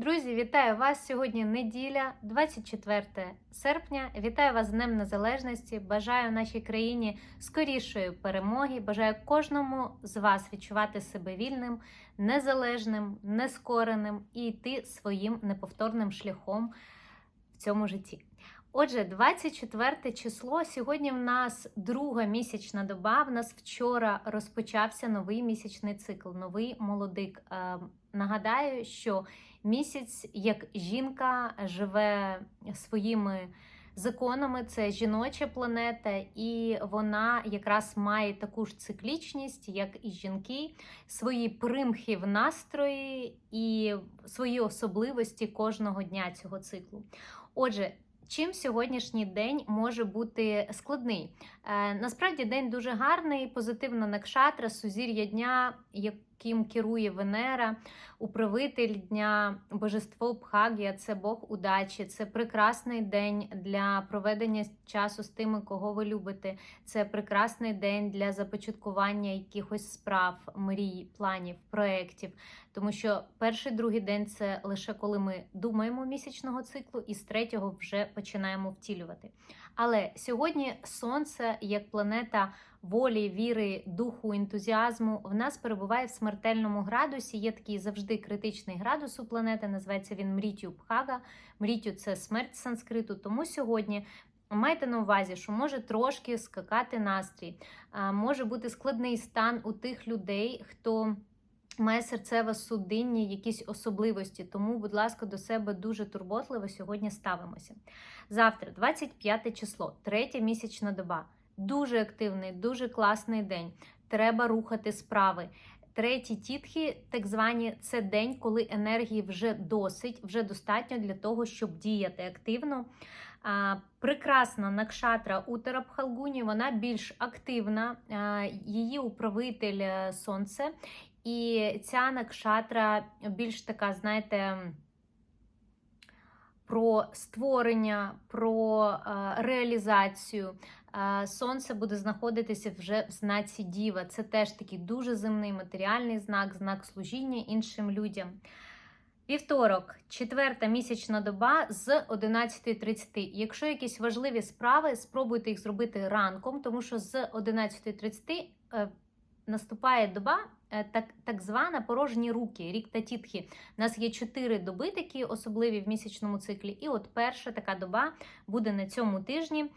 Друзі, вітаю вас! Сьогодні неділя, 24 серпня. Вітаю вас з Днем Незалежності. Бажаю нашій країні скорішої перемоги. Бажаю кожному з вас відчувати себе вільним, незалежним, нескореним і йти своїм неповторним шляхом в цьому житті. Отже, 24 число. Сьогодні в нас друга місячна доба. В нас вчора розпочався новий місячний цикл, новий молодик. Е, Нагадаю, що місяць, як жінка, живе своїми законами, це жіноча планета, і вона якраз має таку ж циклічність, як і жінки, свої примхи в настрої і свої особливості кожного дня цього циклу. Отже, Чим сьогоднішній день може бути складний? Е, насправді день дуже гарний, позитивна накшатра, сузір'я дня, яким керує Венера, управитель дня, божество Бхагія, це Бог удачі, це прекрасний день для проведення часу з тими, кого ви любите. Це прекрасний день для започаткування якихось справ, мрій, планів, проєктів. Тому що перший другий день це лише коли ми думаємо місячного циклу, і з третього вже починаємо втілювати. Але сьогодні сонце, як планета волі, віри, духу, ентузіазму, в нас перебуває в смертельному градусі. Є такий завжди критичний градус у планети. Називається він Мрітю Бхага. Мрітю це смерть санскриту. Тому сьогодні. Майте на увазі, що може трошки скакати настрій, може бути складний стан у тих людей, хто має серцево-судинні якісь особливості. Тому, будь ласка, до себе дуже турботливо сьогодні ставимося. Завтра, 25 число, третя місячна доба. Дуже активний, дуже класний день. Треба рухати справи. Треті тітхи, так звані, це день, коли енергії вже досить, вже достатньо для того, щоб діяти активно. А, Прекрасна накшатра Утара Пхалгуні, вона більш активна, а, її управитель е, сонце. І ця накшатра більш така, знаєте, про створення, про е, реалізацію. Сонце буде знаходитися вже в знаці Діва. Це теж такий дуже земний матеріальний знак, знак служіння іншим людям. Вівторок, четверта місячна доба з 11.30. Якщо якісь важливі справи, спробуйте їх зробити ранком, тому що з 11.30 е, наступає доба, е, так так звана порожні руки, рік та тітхи. У нас є чотири доби, такі особливі в місячному циклі. І от перша така доба буде на цьому тижні.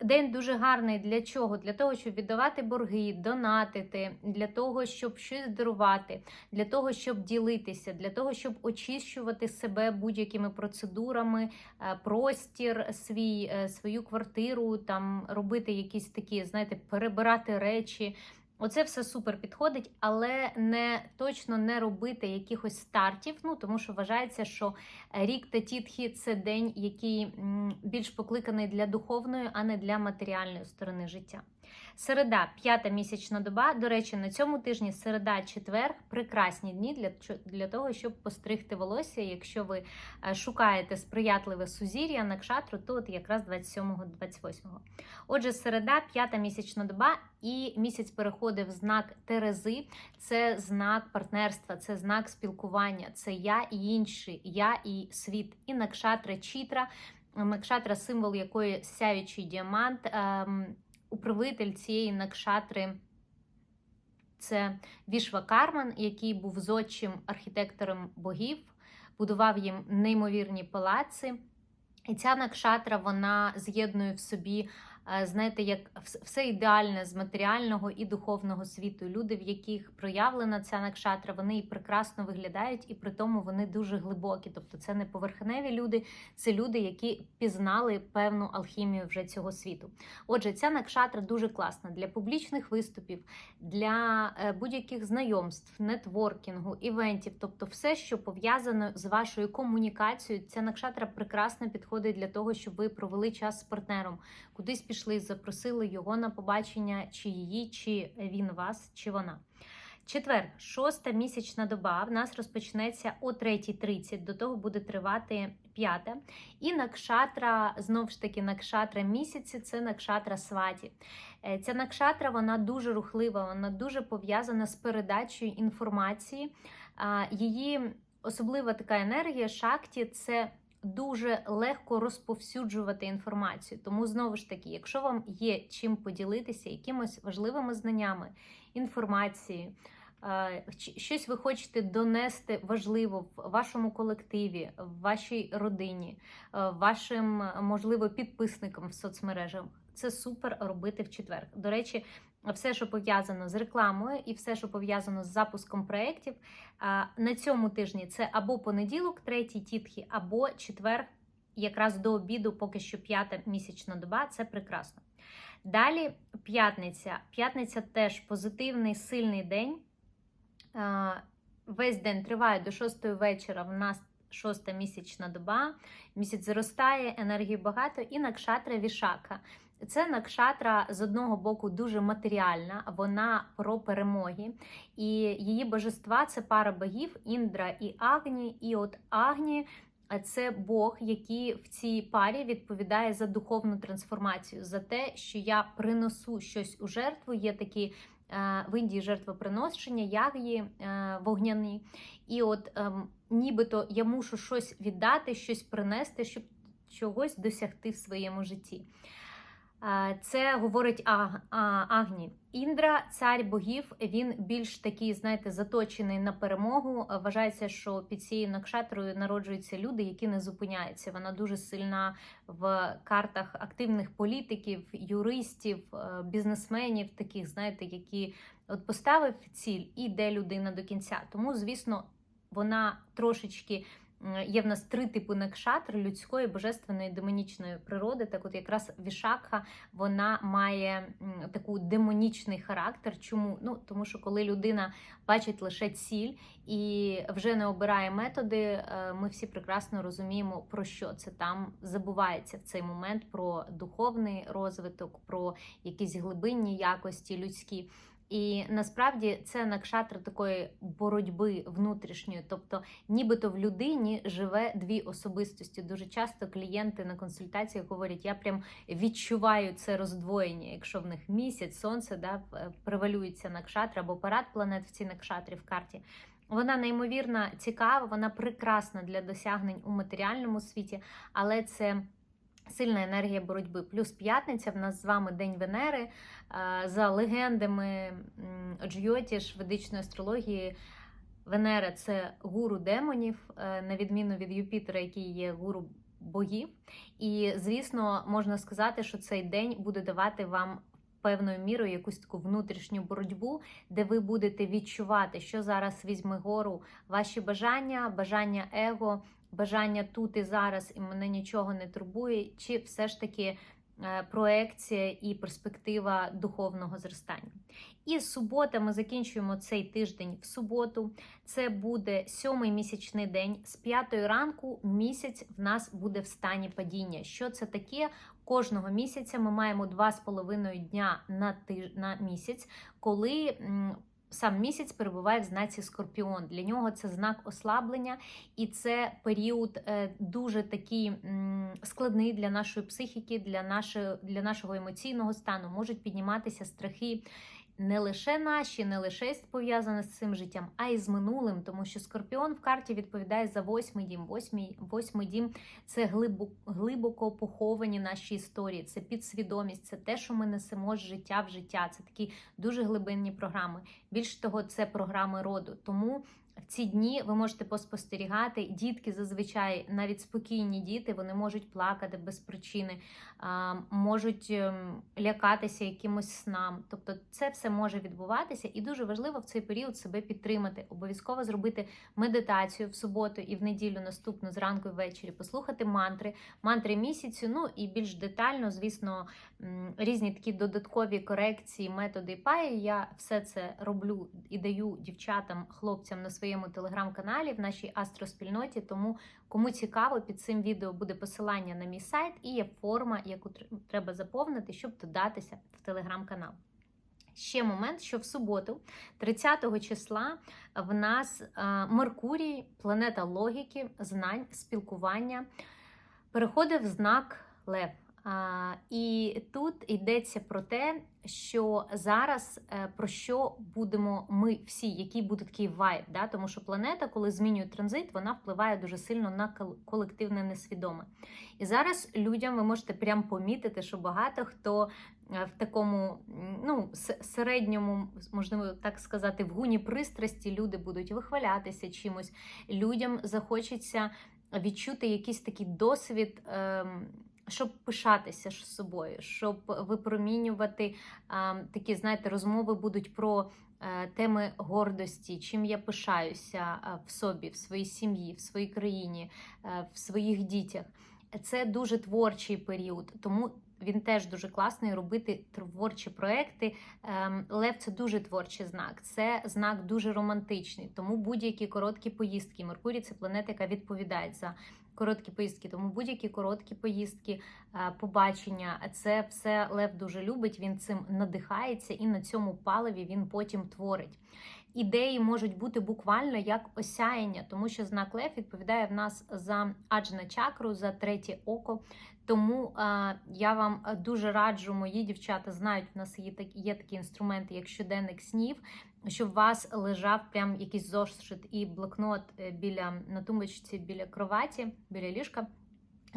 День дуже гарний для чого? Для того, щоб віддавати борги, донатити, для того, щоб щось дарувати, для того, щоб ділитися, для того, щоб очищувати себе будь-якими процедурами, е, простір, свій, е, свою квартиру, там робити якісь такі, знаєте, перебирати речі. Оце все супер підходить, але не точно не робити якихось стартів. Ну тому що вважається, що рік та тітхі це день, який більш покликаний для духовної, а не для матеріальної сторони життя. Середа, п'ята місячна доба. До речі, на цьому тижні середа, четвер прекрасні дні для для того, щоб постригти волосся. Якщо ви е, шукаєте сприятливе сузір'я на кшатру, то от якраз 27-28. Отже, середа, п'ята місячна доба, і місяць переходить в знак Терези. Це знак партнерства, це знак спілкування, це я і інші, я і світ, і накшатра чітра. Накшатра символ якої сяючий діамант. Управитель цієї накшатри це Вішва Карман, який був зодчим архітектором богів, будував їм неймовірні палаци. І ця накшатра вона з'єднує в собі знаєте, як все ідеальне з матеріального і духовного світу. Люди, в яких проявлена ця накшатра, вони і прекрасно виглядають, і при тому вони дуже глибокі. Тобто це не поверхневі люди, це люди, які пізнали певну алхімію вже цього світу. Отже, ця накшатра дуже класна для публічних виступів, для е, будь-яких знайомств, нетворкінгу, івентів, тобто все, що пов'язано з вашою комунікацією, ця накшатра прекрасно підходить для того, щоб ви провели час з партнером, кудись запросили його на побачення, чи її, чи він вас, чи вона. Четвер, шоста місячна доба в нас розпочнеться о 3.30, до того буде тривати п'ята. І накшатра, знову ж таки, накшатра місяці це накшатра сваті. Е, ця накшатра вона дуже рухлива, вона дуже пов'язана з передачею інформації. Її особлива така енергія шакті це дуже легко розповсюджувати інформацію. Тому знову ж таки, якщо вам є чим поділитися якимось важливими знаннями, інформацією, щось ви хочете донести важливо в вашому колективі, в вашій родині, вашим, можливо, підписникам в соцмережах, це супер робити в четвер. До речі, все, що пов'язано з рекламою, і все, що пов'язано з запуском проєктів, на цьому тижні це або понеділок, третій тітхи, або четвер, якраз до обіду, поки що п'ята місячна доба. Це прекрасно. Далі п'ятниця. П'ятниця теж позитивний, сильний день. Весь день триває до 6 вечора. В нас шоста місячна доба. Місяць зростає, енергії багато, і накшатра вішака. Це накшатра з одного боку дуже матеріальна, вона про перемоги. І її божества це пара богів Індра і Агні. І от Агні це Бог, який в цій парі відповідає за духовну трансформацію, за те, що я приносу щось у жертву. Є такі е, в Індії жертвоприношення, яг'ї е, вогняні. І от ем, нібито я мушу щось віддати, щось принести, щоб чогось досягти в своєму житті. Це говорить Аг- А- Агні. Індра, цар богів, він більш такий, знаєте, заточений на перемогу. Вважається, що під цією накшатрою народжуються люди, які не зупиняються. Вона дуже сильна в картах активних політиків, юристів, е, бізнесменів, таких, знаєте, які от поставив ціль і йде людина до кінця. Тому, звісно, вона трошечки. Є в нас три типи накшатр людської, божественної, демонічної природи. Так, от якраз вішакха вона має таку демонічний характер. Чому? Ну тому що коли людина бачить лише ціль і вже не обирає методи, е, ми всі прекрасно розуміємо, про що це там забувається в цей момент про духовний розвиток, про якісь глибинні якості людські. І насправді це накшатра такої боротьби внутрішньої, тобто нібито в людині живе дві особистості. Дуже часто клієнти на консультаціях говорять: я прям відчуваю це роздвоєння, якщо в них місяць, сонце да, в- превалюється накшатра або парад планет в цій накшатрі в карті. Вона неймовірно цікава, вона прекрасна для досягнень у матеріальному світі, але це сильна енергія боротьби. Плюс п'ятниця в нас з вами День Венери. Е, За легендами Джйотіш ведичної астрології. Венера це гуру демонів, е, на відміну від Юпітера, який є гуру богів. І, звісно, можна сказати, що цей день буде давати вам певною мірою якусь таку внутрішню боротьбу, де ви будете відчувати, що зараз візьме гору ваші бажання, бажання его, бажання тут і зараз, і мене нічого не турбує, чи все ж таки е, проекція і перспектива духовного зростання. І субота ми закінчуємо цей тиждень в суботу. Це буде сьомий місячний день. З п'ятої ранку місяць в нас буде в стані падіння. Що це таке? Кожного місяця ми маємо два з половиною дня на тиж... на місяць, коли сам місяць перебуває в знаці Скорпіон. Для нього це знак ослаблення, і це період е, дуже такий складний для нашої психіки, для нашого емоційного стану. Можуть підніматися страхи. Не лише наші, не лише пов'язане з цим життям, а й з минулим, тому що Скорпіон в карті відповідає за восьмий дім. Восьмий, восьмий дім це глибоко, глибоко поховані наші історії, це підсвідомість, це те, що ми несемо з життя в життя. Це такі дуже глибинні програми. Більш того, це програми роду. Тому в ці дні ви можете поспостерігати. Дітки зазвичай, навіть спокійні діти, вони можуть плакати без причини, можуть ем, лякатися якимось снам. Тобто, це все може відбуватися, і дуже важливо в цей період себе підтримати. Обов'язково зробити медитацію в суботу і в неділю наступну зранку і ввечері, послухати мантри, мантри місяцю. Ну і більш детально, звісно, різні такі додаткові корекції, методи паї. Я все це роблю і даю дівчатам, хлопцям на своєму телеграм-каналі в нашій астроспільноті. Тому кому цікаво, під цим відео буде посилання на мій сайт і є форма, яку треба заповнити, щоб додатися в телеграм-канал. Ще момент, що в суботу, 30 числа, в нас е, Меркурій, планета логіки, знань, спілкування, переходить в знак Лев. І тут йдеться про те, що зараз е, про що будемо ми всі, який буде такий вайб, да? тому що планета, коли змінює транзит, вона впливає дуже сильно на кол- колективне несвідоме. І зараз людям ви можете прям помітити, що багато хто е, в такому ну, середньому, можливо так сказати, в гуні пристрасті люди будуть вихвалятися чимось. Людям захочеться відчути якийсь такий досвід. ем, щоб пишатися ж собою, щоб випромінювати а, такі, знаєте, розмови будуть про е, теми гордості, чим я пишаюся в собі, в своїй сім'ї, в своїй країні, е, в своїх дітях. Це дуже творчий період, тому він теж дуже класний робити творчі проекти. Ем, Лев це дуже творчий знак, це знак дуже романтичний. Тому будь-які короткі поїздки. Меркурій це планета, яка відповідає за короткі поїздки. Тому будь-які короткі поїздки, е, побачення, це все Лев дуже любить. Він цим надихається, і на цьому паливі він потім творить. Ідеї можуть бути буквально як осяяння, тому що знак Лев відповідає в нас за аджна чакру, за третє око. Тому е, я вам дуже раджу, мої дівчата знають, в нас є такі, є такі інструменти, як щоденник снів, щоб у вас лежав прям якийсь зошит і блокнот е, біля на тумбочці біля кроваті, біля ліжка.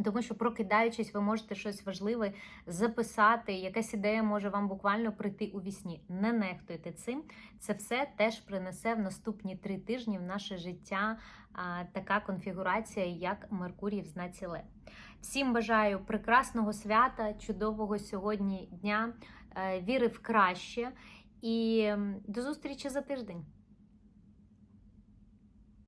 Тому що, прокидаючись, ви можете щось важливе записати. Якась ідея може вам буквально прийти у вісні. Не нехтуйте цим. Це все теж принесе в наступні три тижні в наше життя а, така конфігурація, як Меркурій в знаці Лев. Всім бажаю прекрасного свята, чудового сьогодні дня, е, віри в краще і до зустрічі за тиждень.